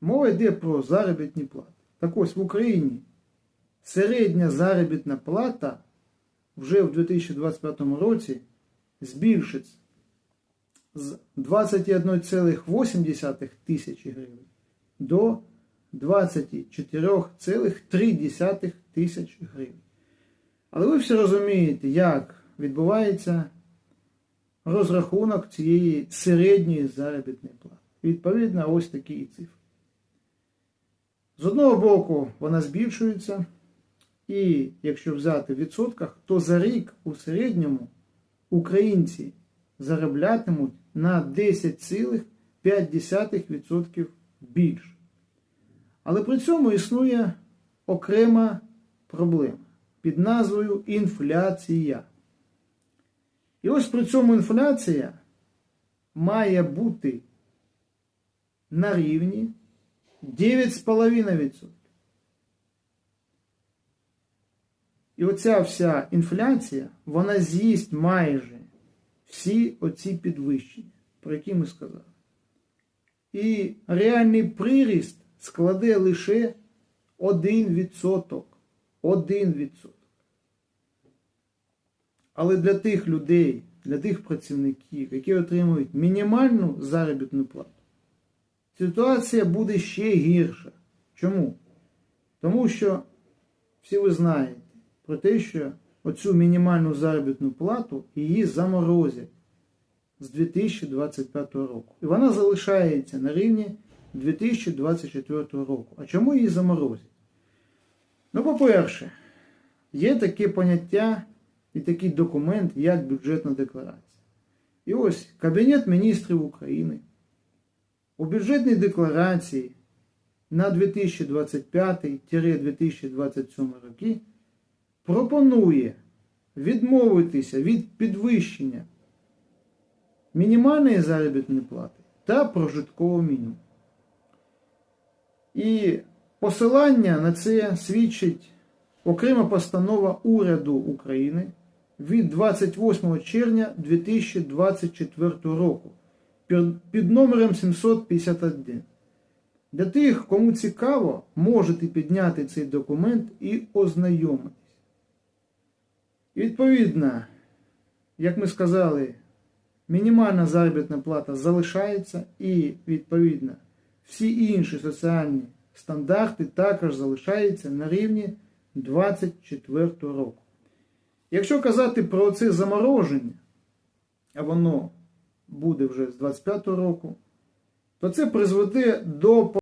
Мова йде про заробітні плати. Так ось в Україні середня заробітна плата вже в 2025 році збільшиться з 21,8 тисячі гривень до 24,3 тисяч гривень. Але ви всі розумієте, як відбувається розрахунок цієї середньої заробітної плати. Відповідно, ось такі цифри. З одного боку, вона збільшується, і якщо взяти в відсотках, то за рік у середньому українці зароблятимуть на 10,5% більше. Але при цьому існує окрема проблема під назвою інфляція. І ось при цьому інфляція має бути на рівні 9,5%. І оця вся інфляція, вона з'їсть майже всі оці підвищення, про які ми сказали. І реальний приріст складе лише 1%. 1%. Але для тих людей, для тих працівників, які отримують мінімальну заробітну плату, ситуація буде ще гірша. Чому? Тому що всі ви знаєте про те, що оцю мінімальну заробітну плату її заморозять з 2025 року. І вона залишається на рівні 2024 року. А чому її заморозять? Ну, по-перше, є таке поняття і такий документ, як бюджетна декларація. І ось Кабінет міністрів України у бюджетній декларації на 2025-2027 роки пропонує відмовитися від підвищення мінімальної заробітної плати та прожиткового мінімуму. І посилання на це свідчить окрема постанова уряду України від 28 червня 2024 року під- номером 751. Для тих, кому цікаво, можете підняти цей документ і ознайомитись. Відповідно, як ми сказали, мінімальна заробітна плата залишається і, відповідно, всі інші соціальні стандарти також залишаються на рівні 24 року. Якщо казати про це замороження, а воно буде вже з 25 року, то це призведе до